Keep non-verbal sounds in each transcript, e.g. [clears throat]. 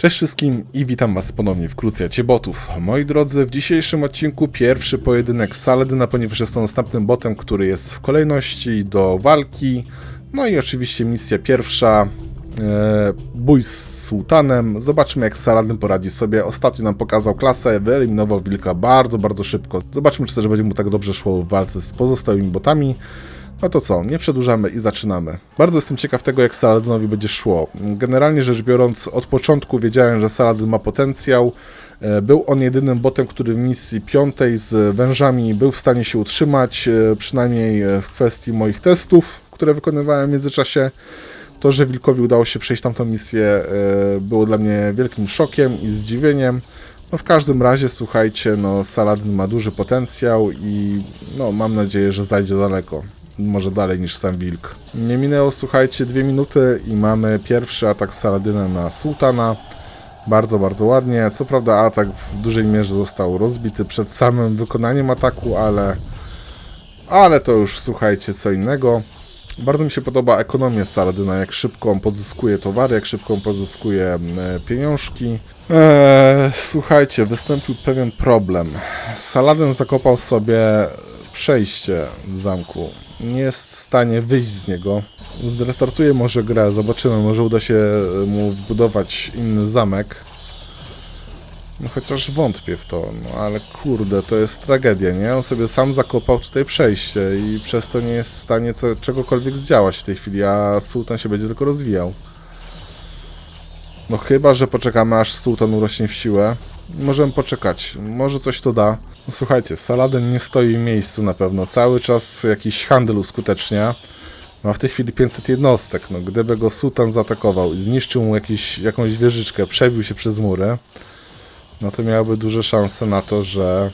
Cześć wszystkim i witam was ponownie w Krucjacie Botów. Moi drodzy, w dzisiejszym odcinku pierwszy pojedynek Saladyna, ponieważ jest to następnym botem, który jest w kolejności do walki. No i oczywiście misja pierwsza, e, bój z sułtanem. Zobaczmy jak Saladyn poradzi sobie. Ostatnio nam pokazał klasę, wyeliminował wilka bardzo, bardzo szybko. Zobaczmy czy też będzie mu tak dobrze szło w walce z pozostałymi botami. No to co, nie przedłużamy i zaczynamy. Bardzo jestem ciekaw tego, jak Saladynowi będzie szło. Generalnie rzecz biorąc, od początku wiedziałem, że Saladyn ma potencjał. E, Był on jedynym botem, który w misji piątej z wężami był w stanie się utrzymać, e, przynajmniej e, w kwestii moich testów, które wykonywałem w międzyczasie. To, że Wilkowi udało się przejść tamtą misję, było dla mnie wielkim szokiem i zdziwieniem. No w każdym razie, słuchajcie, no Saladin ma duży potencjał i no mam nadzieję, że zajdzie daleko. Może dalej niż sam Wilk. Nie minęło, słuchajcie, dwie minuty i mamy pierwszy atak Saladyna na Sultana. Bardzo, bardzo ładnie. Co prawda atak w dużej mierze został rozbity przed samym wykonaniem ataku, ale ale to już słuchajcie co innego. Bardzo mi się podoba ekonomia Saladyna, jak szybko on pozyskuje towary, jak szybko on pozyskuje e, pieniążki. Eee, słuchajcie, wystąpił pewien problem. Saladyn zakopał sobie przejście w zamku. Nie jest w stanie wyjść z niego. Zrestartuje może grę, zobaczymy, może uda się mu wbudować inny zamek. No chociaż wątpię w to, no ale kurde, to jest tragedia, nie? On sobie sam zakopał tutaj przejście i przez to nie jest w stanie czegokolwiek zdziałać w tej chwili, a sułtan się będzie tylko rozwijał. No chyba, że poczekamy aż sułtan urośnie w siłę. Możemy poczekać, może coś to da. No słuchajcie, Saladin nie stoi w miejscu na pewno, cały czas jakiś handel uskutecznia. Ma w tej chwili 500 jednostek, no gdyby go sułtan zaatakował i zniszczył mu jakiś, jakąś wieżyczkę, przebił się przez mury, no to miałoby duże szanse na to, że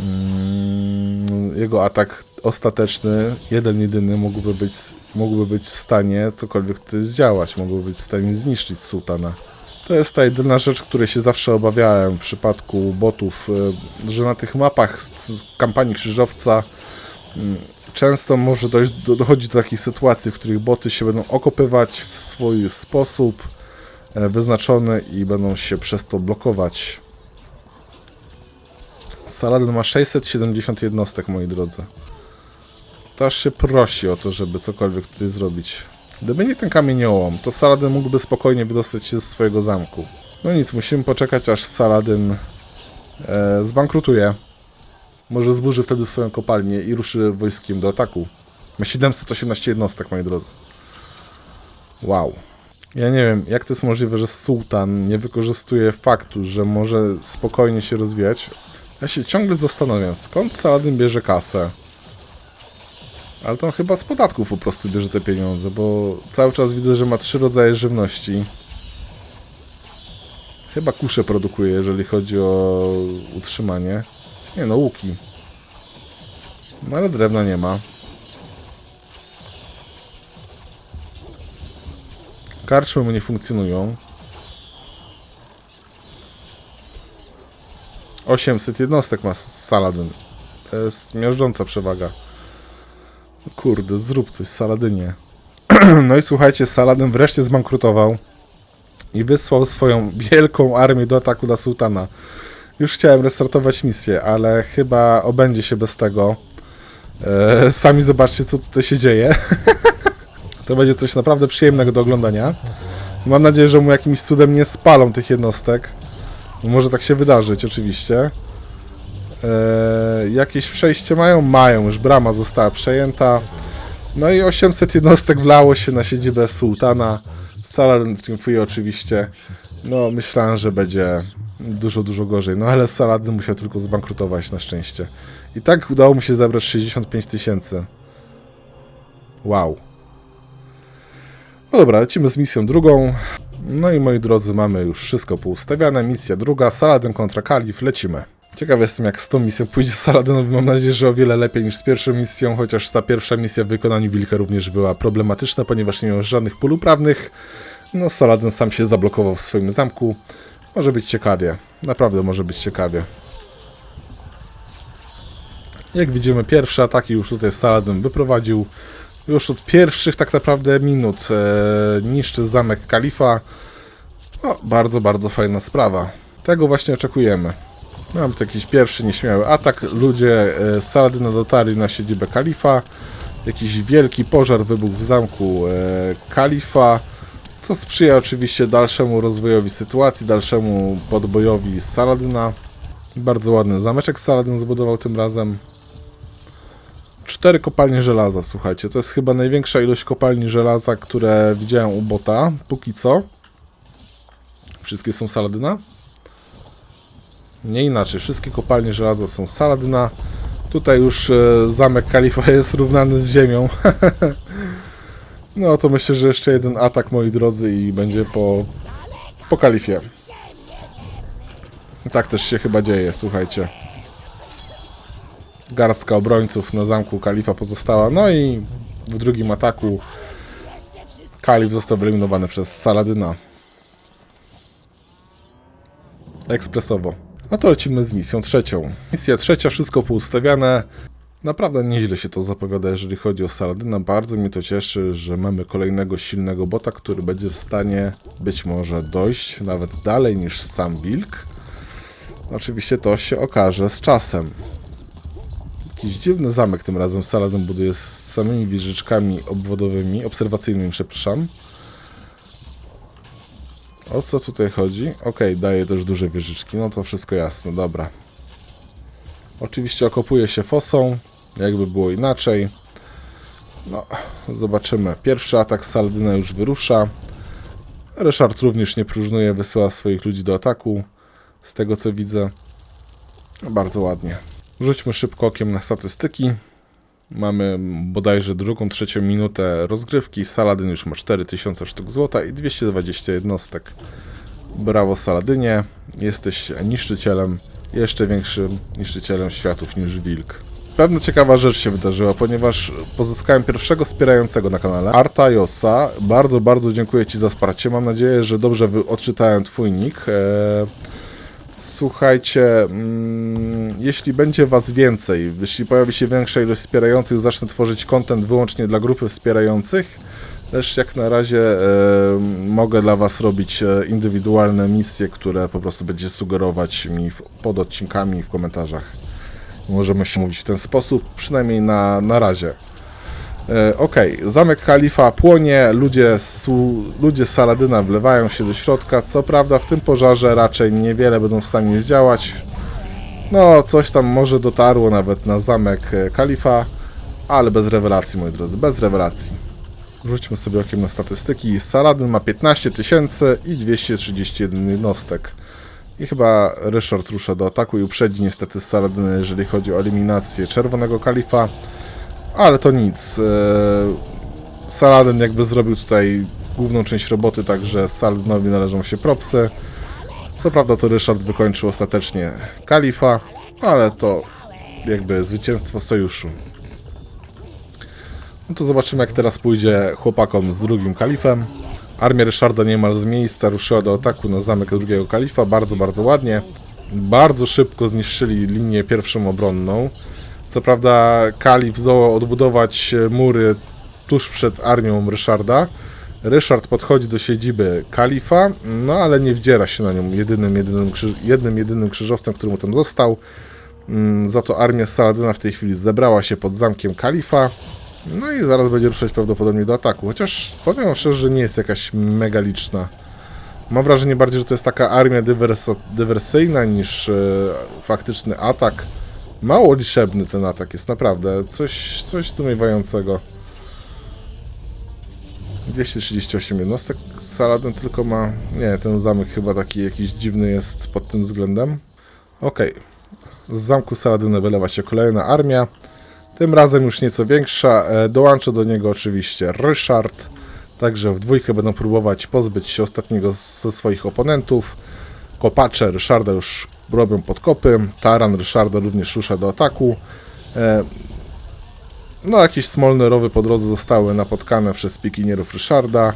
mm, jego atak ostateczny, jeden jedyny, mógłby być, mógłby być w stanie cokolwiek tutaj zdziałać, mógłby być w stanie zniszczyć sułtana. To jest ta jedyna rzecz, której się zawsze obawiałem w przypadku botów, y, że na tych mapach z, kampanii krzyżowca mm, często może dojść, do, dochodzi do takich sytuacji, w których boty się będą okopywać w swój sposób e, wyznaczony i będą się przez to blokować. Saladin ma 670 jednostek, moi drodzy. To się prosi o to, żeby cokolwiek tutaj zrobić. Gdyby nie ten kamieniołom, to Saladin mógłby spokojnie wydostać się ze swojego zamku. No nic, musimy poczekać, aż Saladin e, zbankrutuje. Może zburzy wtedy swoją kopalnię i ruszy wojskiem do ataku. Ma 718 jednostek, moi drodzy. Wow. Ja nie wiem, jak to jest możliwe, że sułtan nie wykorzystuje faktu, że może spokojnie się rozwijać. Ja się ciągle zastanawiam, skąd Saladin bierze kasę. Ale to on chyba z podatków po prostu bierze te pieniądze, bo cały czas widzę, że ma trzy rodzaje żywności. Chyba kusze produkuje, jeżeli chodzi o utrzymanie. Nie no, łuki. No ale drewna nie ma. Karczmy mu nie funkcjonują. 800 jednostek ma Saladyn. To jest miażdżąca przewaga. Kurde, zrób coś, Saladynie. [clears throat] no i słuchajcie, Saladyn wreszcie zbankrutował i wysłał swoją wielką armię do ataku na sułtana. Już chciałem restartować misję, ale chyba obędzie się bez tego. E, sami zobaczcie, co tutaj się dzieje. [laughs] to będzie coś naprawdę przyjemnego do oglądania. Mam nadzieję, że mu jakimś cudem nie spalą tych jednostek. Może tak się wydarzyć, oczywiście. E, jakieś przejście mają? Mają, już brama została przejęta. No i 800 jednostek wlało się na siedzibę sułtana. Saladin triumfuje oczywiście. No, myślałem, że będzie dużo, dużo gorzej. No, ale Saladin musiał tylko zbankrutować na szczęście. I tak udało mu się zebrać 65 tysięcy. Wow. No dobra, lecimy z misją drugą. No i moi drodzy, mamy już wszystko poustawiane. Misja druga, Saladin kontra Kalif, lecimy. Ciekaw jestem, jak z tą misją pójdzie Saladynowi. Mam nadzieję, że o wiele lepiej niż z pierwszą misją, chociaż ta pierwsza misja w wykonaniu Wilka również była problematyczna, ponieważ nie miał żadnych pól uprawnych. No, Saladin sam się zablokował w swoim zamku. Może być ciekawie. Naprawdę może być ciekawie. Jak widzimy, pierwsze ataki już tutaj Saladin wyprowadził. Już od pierwszych tak naprawdę minut e, niszczy zamek Kalifa. O, bardzo, bardzo fajna sprawa. Tego właśnie oczekujemy. Mam tu jakiś pierwszy nieśmiały atak. Ludzie e, z Saladyna dotarli na siedzibę kalifa. Jakiś wielki pożar wybuchł w zamku e, kalifa, co sprzyja oczywiście dalszemu rozwojowi sytuacji, dalszemu podbojowi z Saladyna. Bardzo ładny zameczek Saladyn zbudował tym razem. Cztery kopalnie żelaza, słuchajcie. To jest chyba największa ilość kopalni żelaza, które widziałem u bota. Póki co. Wszystkie są Saladyna? Nie inaczej. Wszystkie kopalnie żelaza są Saladyna. Tutaj już e, zamek Kalifa [laughs] jest równany z ziemią. [laughs] no to myślę, że jeszcze jeden atak, moi drodzy, i będzie po, po Kalifie. Tak też się chyba dzieje, słuchajcie. Garstka obrońców na zamku Kalifa pozostała. No i w drugim ataku Kalif został wyeliminowany przez Saladyna. Ekspresowo. No to lecimy z misją trzecią. Misja trzecia, wszystko poustawiane. Naprawdę nieźle się to zapowiada, jeżeli chodzi o Saladyna. Bardzo mnie to cieszy, że mamy kolejnego silnego bota, który będzie w stanie być może dojść nawet dalej niż sam Wilk. Oczywiście to się okaże z czasem. Jakiś dziwny zamek tym razem Saladin buduje z samymi wieżyczkami obwodowymi, obserwacyjnymi, przepraszam. O co tutaj chodzi? Okej, daje też duże wieżyczki, no to wszystko jasne, dobra. Oczywiście okopuje się fosą, jakby było inaczej. No, zobaczymy. Pierwszy atak Saladyna już wyrusza. Ryszard również nie próżnuje, wysyła swoich ludzi do ataku. Z tego co widzę. No, bardzo ładnie. Rzućmy szybko okiem na statystyki. Mamy bodajże drugą, trzecią minutę rozgrywki. Saladyn już ma 4000 sztuk złota i 220 jednostek. Brawo Saladynie, jesteś niszczycielem, jeszcze większym niszczycielem światów niż Wilk. Pewna ciekawa rzecz się wydarzyła, ponieważ pozyskałem pierwszego wspierającego na kanale, Arta Josa. Bardzo, bardzo dziękuję Ci za wsparcie. Mam nadzieję, że dobrze odczytałem Twój nick. Eee, Słuchajcie, mm, jeśli będzie Was więcej, jeśli pojawi się większa ilość wspierających, zacznę tworzyć content wyłącznie dla grupy wspierających. Też jak na razie e, mogę dla Was robić e, indywidualne misje, które po prostu będzie sugerować mi pod odcinkami w komentarzach. Możemy się mówić w ten sposób, przynajmniej na, na razie. E, Okej, zamek kalifa płonie, ludzie z, ludzie z Saladyna wlewają się do środka. Co prawda w tym pożarze raczej niewiele będą w stanie zdziałać. No, coś tam może dotarło nawet na zamek e, kalifa, ale bez rewelacji, moi drodzy, bez rewelacji. Rzućmy sobie okiem na statystyki. Saladyn ma 15 tysięcy i 231 jednostek. I chyba Ryszard rusza do ataku i uprzedzi niestety Saladynę, jeżeli chodzi o eliminację czerwonego kalifa. Ale to nic. e, Saladin jakby zrobił tutaj główną część roboty, także Saladynowi należą się propsy. Co prawda to Ryszard wykończył ostatecznie kalifa, ale to jakby zwycięstwo sojuszu. No to zobaczymy jak teraz pójdzie chłopakom z drugim kalifem. Armia Ryszarda niemal z miejsca ruszyła do ataku na zamek drugiego kalifa, bardzo, bardzo ładnie. Bardzo szybko zniszczyli linię pierwszą obronną. Co prawda kalif zdołał odbudować e, mury tuż przed armią Ryszarda. Ryszard podchodzi do siedziby kalifa, no ale nie wdziera się na nią jedynym, jedynym, krzyż, jednym, jedynym krzyżowcem, który mu tam został. Mm, Za to armia Saladyna w tej chwili zebrała się pod zamkiem kalifa. No i zaraz będzie ruszać prawdopodobnie do ataku. Chociaż powiem szczerze, że nie jest jakaś mega liczna. Mam wrażenie bardziej, że to jest taka armia dywersyjna niż e, faktyczny atak. Mało liczebny ten atak jest, naprawdę. Coś, coś zdumiewającego. 238 jednostek. Saladin tylko ma... Nie, ten zamek chyba taki jakiś dziwny jest pod tym względem. Okej. Z zamku Saladyna wylewa się kolejna armia. Tym razem już nieco większa. E, Dołącza do niego oczywiście Ryszard. Także w dwójkę będą próbować pozbyć się ostatniego ze swoich oponentów. Kopacze Ryszarda już robią podkopy. Taran Ryszarda również rusza do ataku. E, No, jakieś smolne rowy po drodze zostały napotkane przez pikinierów Ryszarda.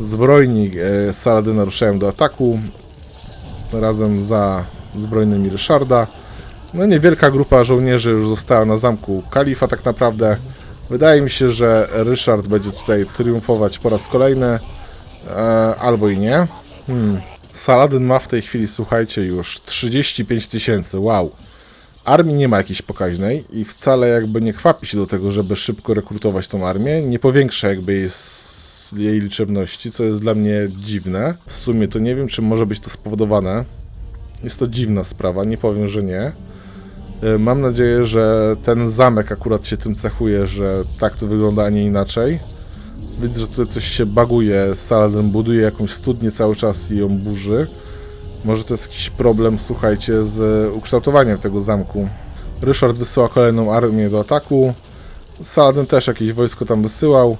Zbrojni e, Saladyna ruszają do ataku. Razem za zbrojnymi Ryszarda. No, niewielka grupa żołnierzy już została na zamku Kalifa tak naprawdę. Wydaje mi się, że Ryszard będzie tutaj triumfować po raz kolejny. E, albo i nie. Hmm. Saladin ma w tej chwili, słuchajcie, już 35 tysięcy, wow. Armii nie ma jakiejś pokaźnej i wcale jakby nie kwapi się do tego, żeby szybko rekrutować tą armię. Nie powiększa jakby jej, jej liczebności, co jest dla mnie dziwne. W sumie to nie wiem, czy może być to spowodowane. Jest to dziwna sprawa, nie powiem, że nie. E, Mam nadzieję, że ten zamek akurat się tym cechuje, że tak to wygląda, a nie inaczej. Widzę, że tutaj coś się baguje. Saladin buduje jakąś studnię cały czas i ją burzy. Może to jest jakiś problem, słuchajcie, z ukształtowaniem tego zamku. Ryszard wysyła kolejną armię do ataku. Saladin też jakieś wojsko tam wysyłał.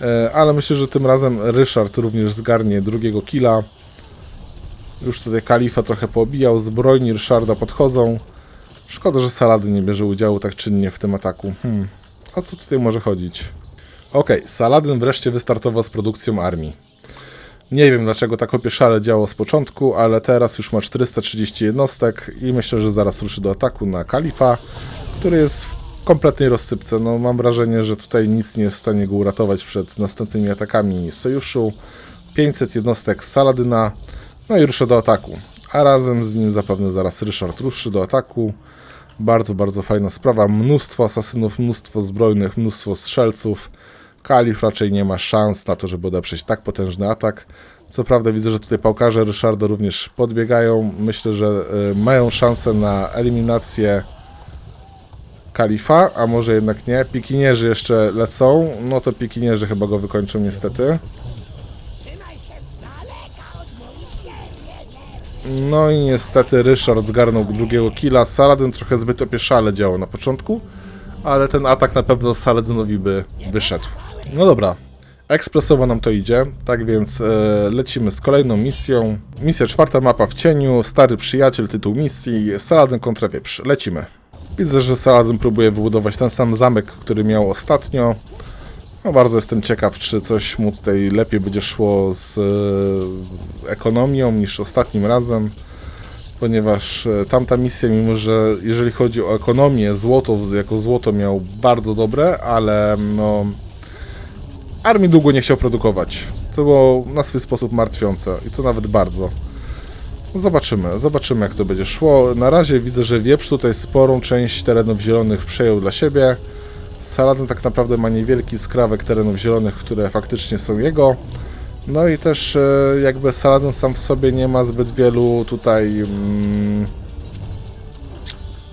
E, Ale myślę, że tym razem Ryszard również zgarnie drugiego killa. Już tutaj kalifa trochę poobijał. Zbrojni Ryszarda podchodzą. Szkoda, że Saladin nie bierze udziału tak czynnie w tym ataku. Hmm. O co tutaj może chodzić? Okej, Saladin wreszcie wystartował z produkcją armii. Nie wiem dlaczego tak opieszale działo z początku, ale teraz już ma 430 jednostek i myślę, że zaraz ruszy do ataku na Kalifa, który jest w kompletnej rozsypce. No, mam wrażenie, że tutaj nic nie jest w stanie go uratować przed następnymi atakami sojuszu. 500 jednostek Saladyna, no i ruszy do ataku. A razem z nim zapewne zaraz Ryszard ruszy do ataku. Bardzo, bardzo fajna sprawa. Mnóstwo asasynów, mnóstwo zbrojnych, mnóstwo strzelców. Kalif raczej nie ma szans na to, żeby odeprzeć tak potężny atak. Co prawda widzę, że tutaj pałkarze Ryszarda również podbiegają. Myślę, że y, mają szansę na eliminację Kalifa, a może jednak nie. Pikinierzy jeszcze lecą. No to pikinierzy chyba go wykończą niestety. No i niestety Ryszard zgarnął drugiego killa. Saladin trochę zbyt opieszale działał na początku, ale ten atak na pewno Saladynowi by wyszedł. No dobra, ekspresowo nam to idzie, tak więc e, lecimy z kolejną misją. Misja czwarta, mapa w cieniu, stary przyjaciel, tytuł misji, Saladin kontra wieprz. Lecimy. Widzę, że Saladin próbuje wybudować ten sam zamek, który miał ostatnio. No bardzo jestem ciekaw, czy coś mu tutaj lepiej będzie szło z e, ekonomią niż ostatnim razem, ponieważ e, tamta misja, mimo że jeżeli chodzi o ekonomię, złoto jako złoto miał bardzo dobre, ale no armii długo nie chciał produkować, co było na swój sposób martwiące i to nawet bardzo. No Zobaczymy, zobaczymy jak to będzie szło. Na razie widzę, że wieprz tutaj sporą część terenów zielonych przejął dla siebie. Saladin tak naprawdę ma niewielki skrawek terenów zielonych, które faktycznie są jego. No i też e, jakby Saladin sam w sobie nie ma zbyt wielu tutaj mm,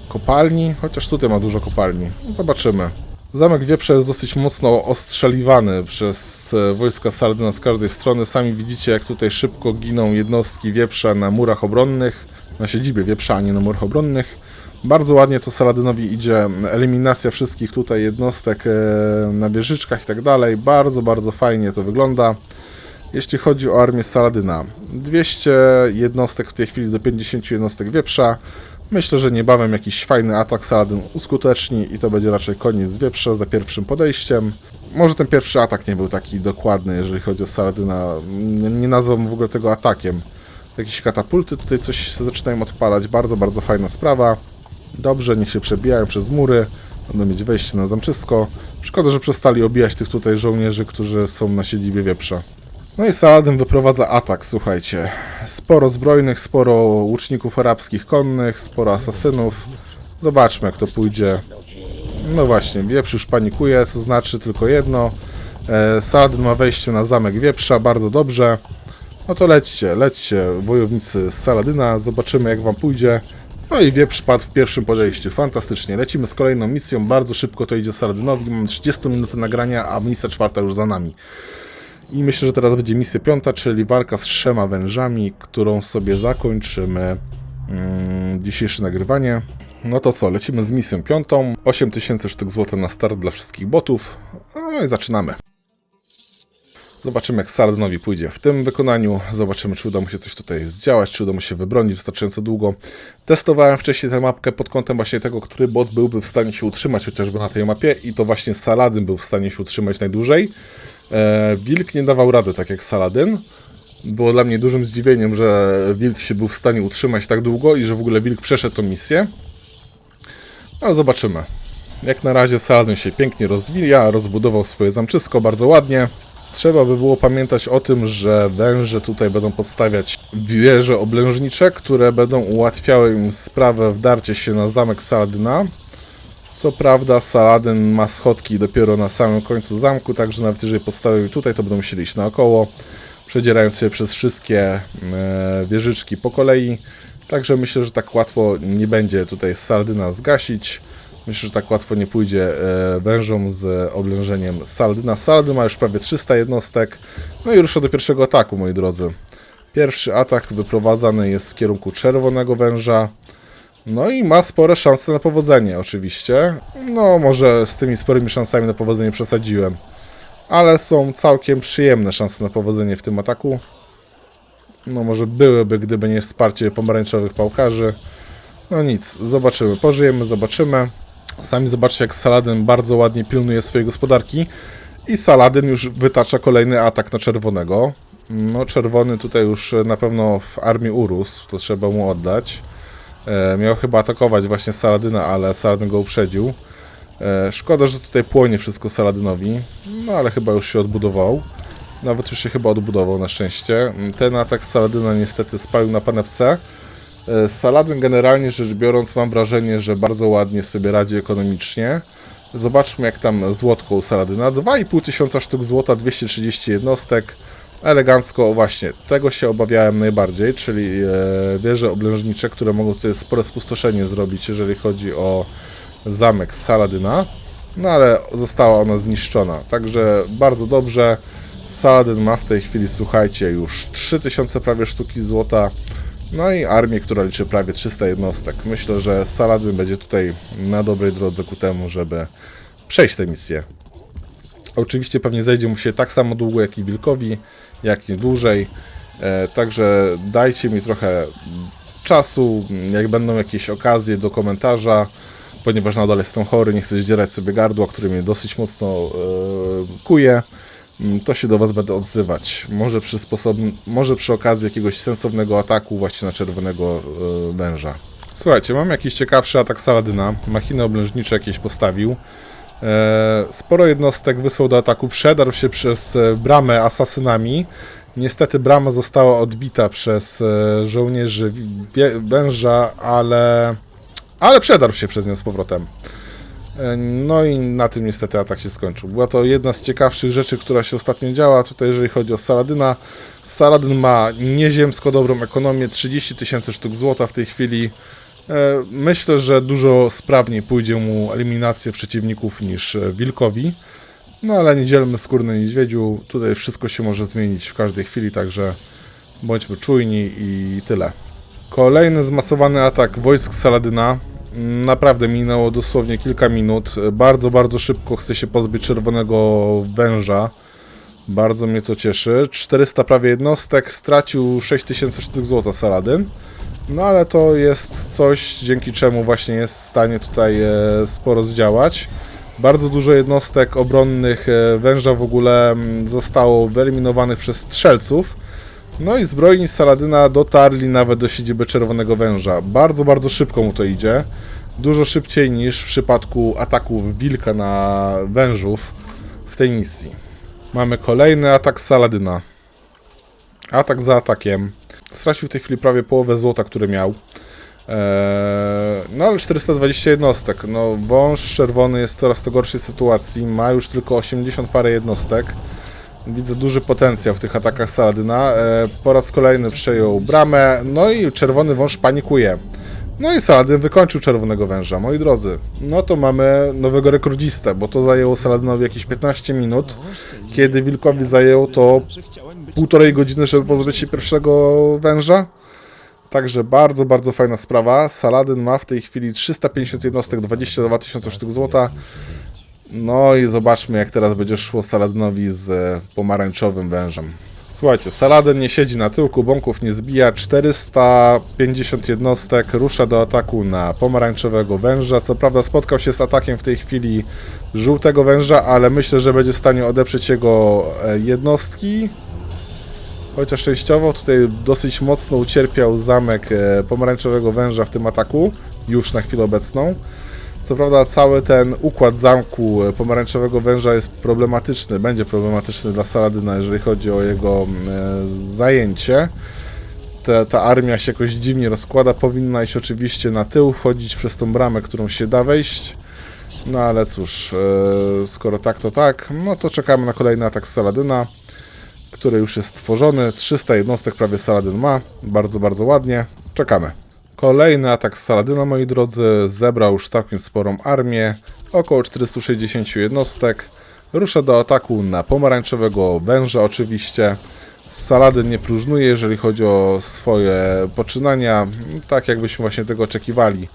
kopalni, chociaż tutaj ma dużo kopalni. Zobaczymy. Zamek Wieprze jest dosyć mocno ostrzeliwany przez e, wojska Saladyna z każdej strony. Sami widzicie, jak tutaj szybko giną jednostki Wieprza na murach obronnych, na siedzibie Wieprza, a nie na murach obronnych. Bardzo ładnie to Saladynowi idzie, eliminacja wszystkich tutaj jednostek e, na wieżyczkach i tak dalej. Bardzo, bardzo fajnie to wygląda. Jeśli chodzi o armię Saladyna, 200 jednostek w tej chwili do 50 jednostek wieprza. Myślę, że niebawem jakiś fajny atak Saladyn uskuteczni i to będzie raczej koniec wieprza za pierwszym podejściem. Może ten pierwszy atak nie był taki dokładny, jeżeli chodzi o Saladyna. Nie, nie nazwałbym w ogóle tego atakiem. Jakieś katapulty tutaj coś zaczynają odpalać. Bardzo, bardzo fajna sprawa. Dobrze, niech się przebijają przez mury. Będą mieć wejście na zamczysko. Szkoda, że przestali obijać tych tutaj żołnierzy, którzy są na siedzibie wieprza. No i Saladin wyprowadza atak, słuchajcie. Sporo zbrojnych, sporo łuczników arabskich konnych, sporo asasynów. Zobaczmy jak to pójdzie. No właśnie, wieprz już panikuje, co znaczy tylko jedno. E, Saladin ma wejście na zamek wieprza, bardzo dobrze. No to lećcie, lećcie, wojownicy z Saladyna, zobaczymy jak wam pójdzie. No i wieprz padł w pierwszym podejściu, fantastycznie. Lecimy z kolejną misją, bardzo szybko to idzie Saladynowi, mamy 30 minut nagrania, a misja czwarta już za nami. I myślę, że teraz będzie misja piąta, czyli walka z trzema wężami, którą sobie zakończymy mm, dzisiejsze nagrywanie. No to co, lecimy z misją piątą. 8000 sztuk złota na start dla wszystkich botów. No i zaczynamy. Zobaczymy jak Sardynowi pójdzie w tym wykonaniu. Zobaczymy czy uda mu się coś tutaj zdziałać, czy uda mu się wybronić wystarczająco długo. Testowałem wcześniej tę mapkę pod kątem właśnie tego, który bot byłby w stanie się utrzymać chociażby na tej mapie i to właśnie Saladyn był w stanie się utrzymać najdłużej. E, Wilk nie dawał rady tak jak Saladyn. Było dla mnie dużym zdziwieniem, że Wilk się był w stanie utrzymać tak długo i że w ogóle Wilk przeszedł tą misję. Ale zobaczymy. Jak na razie Saladin się pięknie rozwija, rozbudował swoje zamczysko bardzo ładnie. Trzeba by było pamiętać o tym, że węże tutaj będą podstawiać wieże oblężnicze, które będą ułatwiały im sprawę wdarcie się na zamek Saladyna. Co prawda Saladyn ma schodki dopiero na samym końcu zamku, także nawet jeżeli podstawią tutaj, to będą musieli iść naokoło, przedzierając się przez wszystkie e, wieżyczki po kolei. Także myślę, że tak łatwo nie będzie tutaj Saladyna zgasić. Myślę, że tak łatwo nie pójdzie e, wężom z oblężeniem Saladyna. Saladyn ma już prawie 300 jednostek. No i rusza do pierwszego ataku, moi drodzy. Pierwszy atak wyprowadzany jest z kierunku czerwonego węża. No i ma spore szanse na powodzenie, oczywiście. No, może z tymi sporymi szansami na powodzenie przesadziłem. Ale są całkiem przyjemne szanse na powodzenie w tym ataku. No, może byłyby, gdyby nie wsparcie pomarańczowych pałkarzy. No nic, zobaczymy. Pożyjemy, zobaczymy. Sami zobaczcie, jak Saladyn bardzo ładnie pilnuje swojej gospodarki. I Saladyn już wytacza kolejny atak na czerwonego. No, czerwony tutaj już na pewno w armii urósł, to trzeba mu oddać. E, miał chyba atakować właśnie Saladyna, ale Saladyn go uprzedził. E, szkoda, że tutaj płonie wszystko Saladynowi, no ale chyba już się odbudował. Nawet już się chyba odbudował na szczęście. Ten atak Saladyna niestety spalił na panewce. E, Saladyn generalnie rzecz biorąc mam wrażenie, że bardzo ładnie sobie radzi ekonomicznie. Zobaczmy jak tam złotko u Saladyna. 2,5 tysiąca sztuk złota, 230 jednostek. Elegancko, właśnie, tego się obawiałem najbardziej, czyli e, wieże oblężnicze, które mogą tutaj spore spustoszenie zrobić, jeżeli chodzi o zamek Saladyna. No ale została ona zniszczona, także bardzo dobrze. Saladyn ma w tej chwili, słuchajcie, już 3000 prawie sztuki złota. No i armię, która liczy prawie 300 jednostek. Myślę, że Saladyn będzie tutaj na dobrej drodze ku temu, żeby przejść tę misję. Oczywiście pewnie zejdzie mu się tak samo długo jak i Wilkowi, jak nie dłużej. E, także dajcie mi trochę czasu, jak będą jakieś okazje do komentarza, ponieważ nadal jestem chory, nie chcę zdzierać sobie gardła, które mnie dosyć mocno e, kuje. Mm, To się do Was będę odzywać. Może przy, sposob... Może przy okazji jakiegoś sensownego ataku właśnie na czerwonego e, węża. Słuchajcie, mam jakiś ciekawszy atak Saladyna. Machiny oblężnicze jakieś postawił. E, Sporo jednostek wysłał do ataku, przedarł się przez e, bramę asasynami. Niestety brama została odbita przez e, żołnierzy węża, ale, ale przedarł się przez nią z powrotem. No i na tym niestety atak się skończył. Była to jedna z ciekawszych rzeczy, która się ostatnio działa tutaj, jeżeli chodzi o Saladyna. Saladyn ma nieziemsko dobrą ekonomię, 30 tysięcy sztuk złota w tej chwili. E, Myślę, że dużo sprawniej pójdzie mu eliminacja przeciwników niż e, Wilkowi. No ale nie dzielmy skórny niedźwiedziu. Tutaj wszystko się może zmienić w każdej chwili, także bądźmy czujni i tyle. Kolejny zmasowany atak wojsk Saladyna. Naprawdę minęło dosłownie kilka minut. Bardzo, bardzo szybko chce się pozbyć czerwonego węża. Bardzo mnie to cieszy. 400 prawie jednostek, stracił 6000 sztuk złota Saladyn. No ale to jest coś, dzięki czemu właśnie jest w stanie tutaj e, sporo zdziałać. Bardzo dużo jednostek obronnych e, węża w ogóle mm, zostało wyeliminowanych przez strzelców. No i zbrojni z Saladyna dotarli nawet do siedziby Czerwonego Węża. Bardzo, bardzo szybko mu to idzie. Dużo szybciej niż w przypadku ataków Wilka na wężów w tej misji. Mamy kolejny atak Saladyna. Atak za atakiem. Stracił w tej chwili prawie połowę złota, które miał. Eee, no ale 420 jednostek. No, wąż czerwony jest w coraz to gorszej sytuacji. Ma już tylko 80 parę jednostek. Widzę duży potencjał w tych atakach Saladyna. E, po raz kolejny przejął bramę. No i czerwony wąż panikuje. No i Saladyn wykończył czerwonego węża. Moi drodzy, no to mamy nowego rekordzistę, bo to zajęło Saladynowi jakieś 15 minut, kiedy Wilkowi zajęło to półtorej godziny, żeby pozbyć się pierwszego węża. Także bardzo, bardzo fajna sprawa. Saladyn ma w tej chwili 350 jednostek, 22 tysiące sztuk złota. No i zobaczmy, jak teraz będzie szło Saladynowi z pomarańczowym wężem. Słuchajcie, Saladyn nie siedzi na tyłku, bąków nie zbija. 450 jednostek rusza do ataku na pomarańczowego węża. Co prawda spotkał się z atakiem w tej chwili żółtego węża, ale myślę, że będzie w stanie odeprzeć jego e, jednostki. Chociaż częściowo tutaj dosyć mocno ucierpiał zamek e, pomarańczowego węża w tym ataku, już na chwilę obecną. Co prawda cały ten układ zamku e, pomarańczowego węża jest problematyczny, będzie problematyczny dla Saladyna, jeżeli chodzi o jego e, zajęcie. Ta, ta armia się jakoś dziwnie rozkłada, powinna iść oczywiście na tył, wchodzić przez tą bramę, którą się da wejść. No ale cóż, e, skoro tak to tak, no to czekamy na kolejny atak Saladyna, który już jest tworzony. 300 jednostek prawie Saladyn ma, bardzo, bardzo ładnie. Czekamy. Kolejny atak z Saladyna, moi drodzy, zebrał już całkiem sporą armię, około 460 jednostek. Rusza do ataku na pomarańczowego węża oczywiście. Saladyn nie próżnuje, jeżeli chodzi o swoje poczynania, tak jakbyśmy właśnie tego oczekiwali.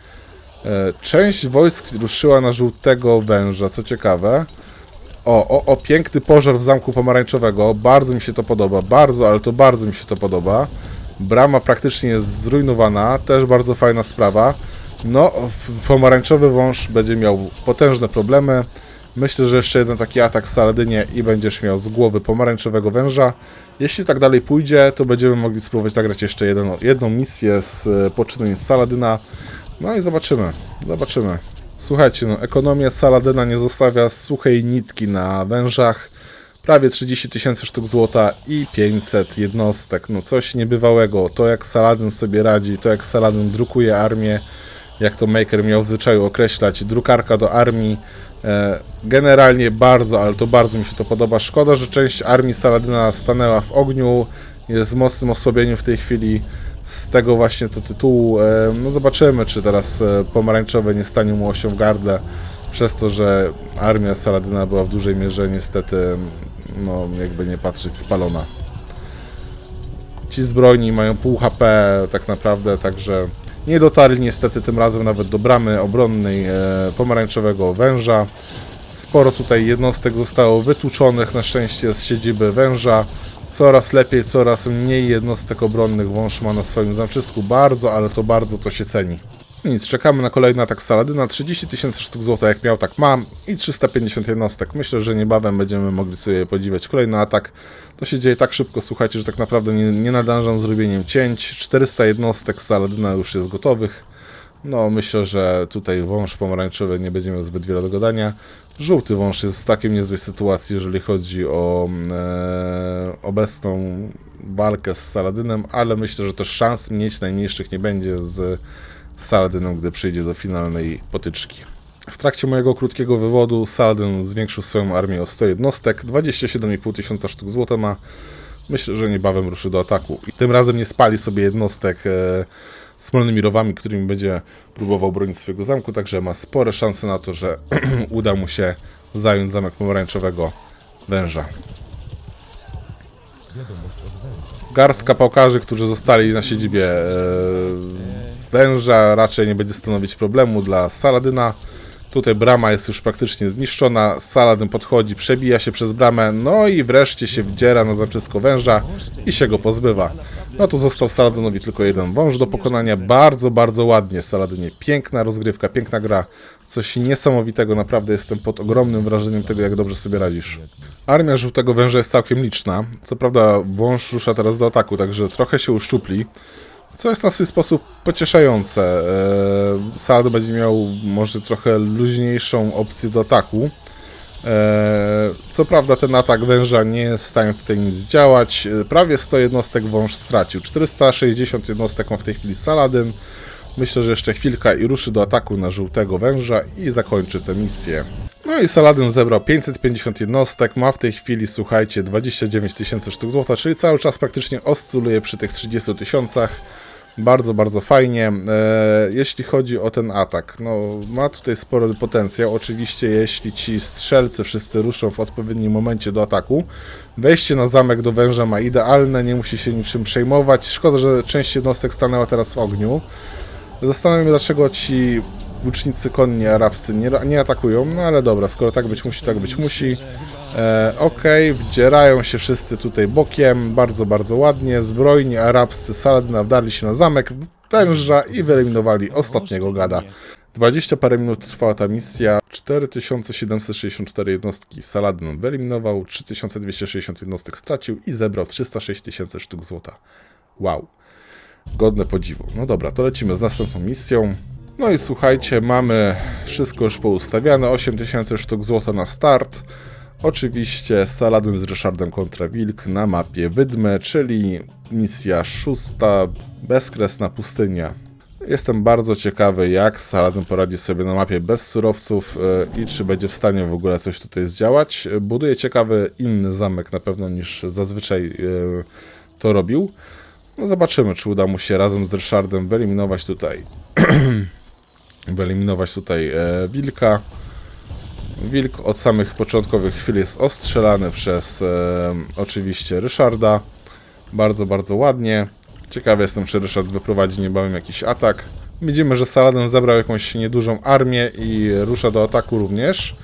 E, Część wojsk ruszyła na żółtego węża, co ciekawe. O, o, o, piękny pożar w zamku pomarańczowego. Bardzo mi się to podoba. Bardzo, ale to bardzo mi się to podoba. Brama praktycznie jest zrujnowana. Też bardzo fajna sprawa. No, pomarańczowy wąż będzie miał potężne problemy. Myślę, że jeszcze jeden taki atak Saladynie i będziesz miał z głowy pomarańczowego węża. Jeśli tak dalej pójdzie, to będziemy mogli spróbować nagrać jeszcze jedną misję z e, poczynań z Saladyna. No i zobaczymy, zobaczymy. Słuchajcie, no, ekonomia Saladyna nie zostawia suchej nitki na wężach. Prawie 30 tysięcy sztuk złota i 500 jednostek. No coś niebywałego. To jak Saladyn sobie radzi, to jak Saladyn drukuje armię, jak to Maker miał w zwyczaju określać, drukarka do armii. E, Generalnie bardzo, ale to bardzo mi się to podoba. Szkoda, że część armii Saladyna stanęła w ogniu, jest w mocnym osłabieniu w tej chwili. Z tego właśnie to tytułu. E, No zobaczymy, czy teraz e, pomarańczowe nie stanie mu osią w gardle. Przez to, że armia Saladyna była w dużej mierze niestety, no jakby nie patrzeć, spalona. Ci zbrojni mają pół HP tak naprawdę, także nie dotarli niestety tym razem nawet do bramy obronnej e, pomarańczowego węża. Sporo tutaj jednostek zostało wytłuczonych na szczęście z siedziby węża. Coraz lepiej, coraz mniej jednostek obronnych wąż ma na swoim zamczysku. Bardzo, ale to bardzo to się ceni. Nic, czekamy na kolejny atak Saladyna. 30 tysięcy sztuk złota jak miał, tak mam. I 350 jednostek. Myślę, że niebawem będziemy mogli sobie podziwiać kolejny atak. To się dzieje tak szybko, słuchajcie, że tak naprawdę nie, nie nadążam z robieniem cięć. 400 jednostek Saladyna już jest gotowych. No, myślę, że tutaj wąż pomarańczowy nie będzie miał zbyt wiele do gadania. Żółty wąż jest w takiej niezłej sytuacji, jeżeli chodzi o e, obecną walkę z Saladynem, ale myślę, że też szans mieć najmniejszych nie będzie z Saladynem, gdy przyjdzie do finalnej potyczki. W trakcie mojego krótkiego wywodu Saladyn zwiększył swoją armię o 100 jednostek, 27,5 tysiąca sztuk złota ma. Myślę, że niebawem ruszy do ataku. I tym razem nie spali sobie jednostek e, smolnymi rowami, którymi będzie próbował bronić swojego zamku, także ma spore szanse na to, że [clears throat] uda mu się zająć zamek pomarańczowego węża. Garstka pałkarzy, którzy zostali na siedzibie e, węża, raczej nie będzie stanowić problemu dla Saladyna. Tutaj brama jest już praktycznie zniszczona. Saladyn podchodzi, przebija się przez bramę, no i wreszcie się wdziera na zamczysko węża i się go pozbywa. No to został Saladynowi tylko jeden wąż do pokonania. Bardzo, bardzo ładnie Saladynie. Piękna rozgrywka, piękna gra. Coś niesamowitego, naprawdę jestem pod ogromnym wrażeniem tego, jak dobrze sobie radzisz. Armia żółtego węża jest całkiem liczna. Co prawda wąż rusza teraz do ataku, także trochę się uszczupli. Co jest na swój sposób pocieszające. Eee, Saladin będzie miał może trochę luźniejszą opcję do ataku. Eee, Co prawda ten atak węża nie jest w stanie tutaj nic działać. Eee, Prawie 100 jednostek wąż stracił. 460 jednostek ma w tej chwili Saladyn. Myślę, że jeszcze chwilka i ruszy do ataku na żółtego węża i zakończy tę misję. No i Saladyn zebrał 550 jednostek, ma w tej chwili, słuchajcie, 29 tysięcy sztuk złota, czyli cały czas praktycznie oscyluje przy tych 30 tysiącach. Bardzo, bardzo fajnie. E, jeśli chodzi o ten atak, no ma tutaj spory potencjał. Oczywiście, jeśli ci strzelcy wszyscy ruszą w odpowiednim momencie do ataku, wejście na zamek do węża ma idealne, nie musi się niczym przejmować. Szkoda, że część jednostek stanęła teraz w ogniu. Zastanawiam się, dlaczego ci łucznicy konni arabscy nie, nie atakują, no ale dobra, skoro tak być musi, tak być musi. E, Okej, wdzierają się wszyscy tutaj bokiem, bardzo, bardzo ładnie. Zbrojni arabscy Saladyna wdarli się na zamek węża i wyeliminowali ostatniego gada. 20 parę minut trwała ta misja. 4764 jednostki Saladyn wyeliminował, 3260 jednostek stracił i zebrał 306 tysięcy sztuk złota. Wow. Godne podziwu. No dobra, to lecimy z następną misją. No i słuchajcie, mamy wszystko już poustawiane, 8000 sztuk złota na start. Oczywiście Saladin z Ryszardem kontra Wilk na mapie Wydmy, czyli misja szósta, bezkresna pustynia. Jestem bardzo ciekawy, jak Saladin poradzi sobie na mapie bez surowców e, i czy będzie w stanie w ogóle coś tutaj zdziałać. Buduje ciekawy inny zamek na pewno niż zazwyczaj e, to robił. No zobaczymy, czy uda mu się razem z Ryszardem wyeliminować tutaj [clears throat] wyeliminować tutaj e, wilka. Wilk od samych początkowych chwil jest ostrzelany przez e, oczywiście Ryszarda. Bardzo, bardzo ładnie. Ciekawy jestem, czy Ryszard wyprowadzi niebawem jakiś atak. Widzimy, że Saladin zebrał jakąś niedużą armię i rusza do ataku również.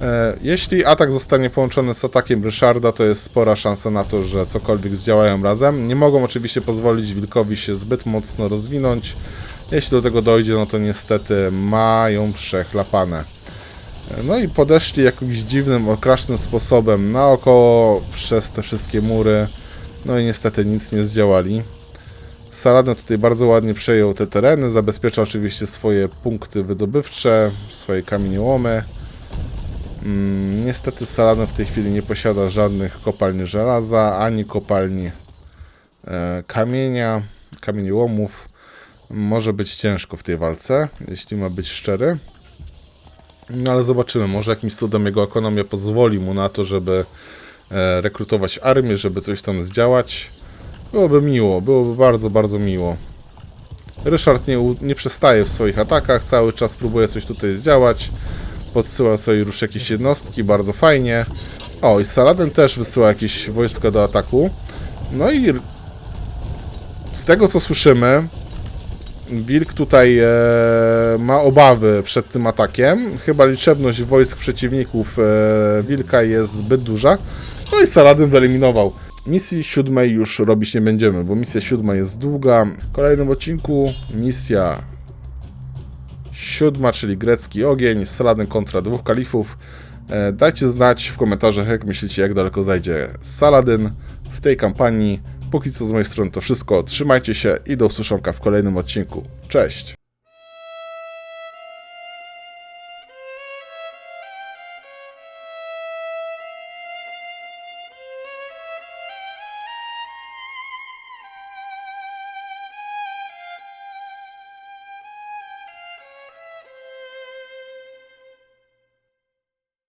E, Jeśli atak zostanie połączony z atakiem Ryszarda, to jest spora szansa na to, że cokolwiek zdziałają razem. Nie mogą oczywiście pozwolić Wilkowi się zbyt mocno rozwinąć. Jeśli do tego dojdzie, no to niestety mają przechlapane. No i podeszli jakimś dziwnym, okrasznym sposobem naokoło przez te wszystkie mury. No i niestety nic nie zdziałali. Saladin tutaj bardzo ładnie przejął te tereny, zabezpiecza oczywiście swoje punkty wydobywcze, swoje kamieniołomy. Mm, niestety Saladin w tej chwili nie posiada żadnych kopalni żelaza, ani kopalni e, kamienia, kamieniołomów. Może być ciężko w tej walce, jeśli ma być szczery. No ale zobaczymy, może jakimś cudem jego ekonomia pozwoli mu na to, żeby e, rekrutować armię, żeby coś tam zdziałać. Byłoby miło, byłoby bardzo, bardzo miło. Ryszard nie, nie przestaje w swoich atakach, cały czas próbuje coś tutaj zdziałać. Podsyła sobie już jakieś jednostki, bardzo fajnie. O, i Saladin też wysyła jakieś wojska do ataku. No i z tego co słyszymy, Wilk tutaj e, ma obawy przed tym atakiem. Chyba liczebność wojsk przeciwników e, Wilka jest zbyt duża. No i Saladin wyeliminował. Misji siódmej już robić nie będziemy, bo misja siódma jest długa. W kolejnym odcinku misja siódma, czyli grecki ogień, Saladin kontra dwóch kalifów. E, dajcie znać w komentarzach, jak myślicie, jak daleko zajdzie Saladin w tej kampanii. Póki co z mojej strony to wszystko. Trzymajcie się i do usłyszonka w kolejnym odcinku. Cześć!